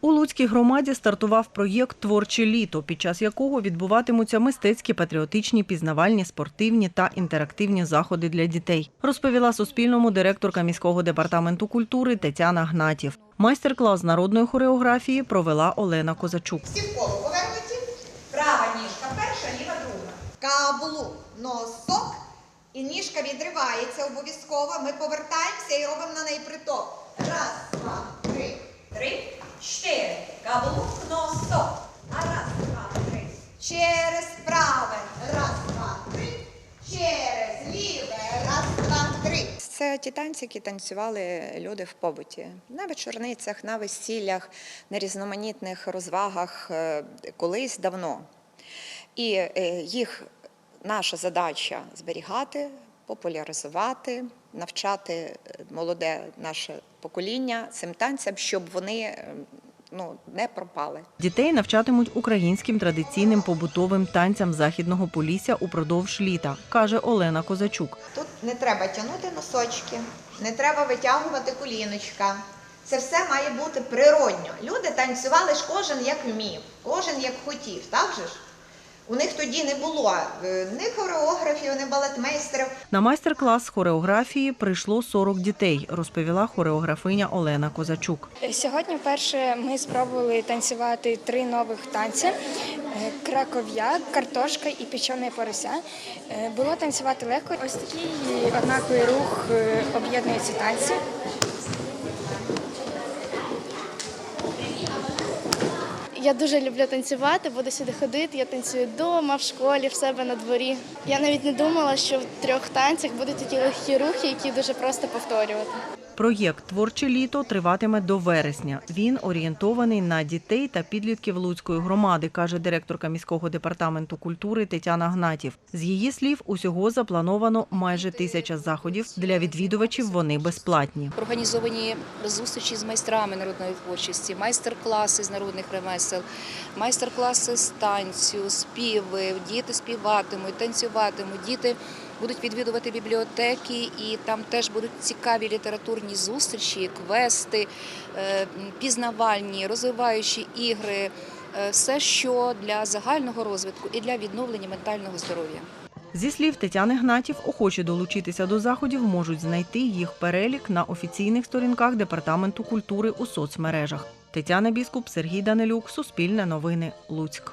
У Луцькій громаді стартував проєкт Творче літо, під час якого відбуватимуться мистецькі, патріотичні, пізнавальні, спортивні та інтерактивні заходи для дітей, розповіла Суспільному директорка міського департаменту культури Тетяна Гнатів. Майстер-клас народної хореографії провела Олена Козачук. Всі повернуті. Права ніжка перша, ліва друга. Каблук, носок. І ніжка відривається обов'язково. Ми повертаємося і робимо на неї приток. Раз, два. Каблук, носок. А раз, два, три. Через праве. Раз, два, три. Через ліве. Раз, два, три. Це ті танці, які танцювали люди в побуті на вечорницях, на весіллях, на різноманітних розвагах е, колись давно. І е, їх наша задача зберігати, популяризувати, навчати е, молоде наше покоління цим танцям, щоб вони е, ну, не пропали. Дітей навчатимуть українським традиційним побутовим танцям західного полісся упродовж літа, каже Олена Козачук. Тут не треба тягнути носочки, не треба витягувати коліночка. Це все має бути природньо. Люди танцювали ж кожен як вмів, кожен як хотів, так же ж? У них тоді не було е, ні хореографів, ні балетмейстерів. На майстер-клас хореографії прийшло 40 дітей, розповіла хореографиня Олена Козачук. Сьогодні вперше ми спробували танцювати три нових танці: Е, краков'я, картошка і печене порося. Е, Було танцювати легко. Ось такий однаковий рух об'єднує ці танці. Я дуже люблю танцювати, буду сюди ходити. Я танцюю вдома, в школі, в себе на дворі. Я навіть не думала, що в трьох танцях будуть такі легкі рухи, які дуже просто повторювати. Проєкт Творче літо триватиме до вересня. Він орієнтований на дітей та підлітків Луцької громади, каже директорка міського департаменту культури Тетяна Гнатів. З її слів, усього заплановано майже тисяча заходів. Для відвідувачів вони безплатні. Організовані зустрічі з майстрами народної творчості, майстер-класи з народних ремесел, майстер-класи з танцю, співи. Діти співатимуть, танцюватимуть. Діти будуть відвідувати бібліотеки, і там теж будуть цікаві літературні зустрічі, квести, е, пізнавальні, розвиваючі ігри. е, Все, що для загального розвитку і для відновлення ментального здоров'я. Зі слів Тетяни Гнатів, охочі долучитися до заходів можуть знайти їх перелік на офіційних сторінках департаменту культури у соцмережах. Тетяна Біскуп, Сергій Данилюк, Суспільне новини, Луцьк.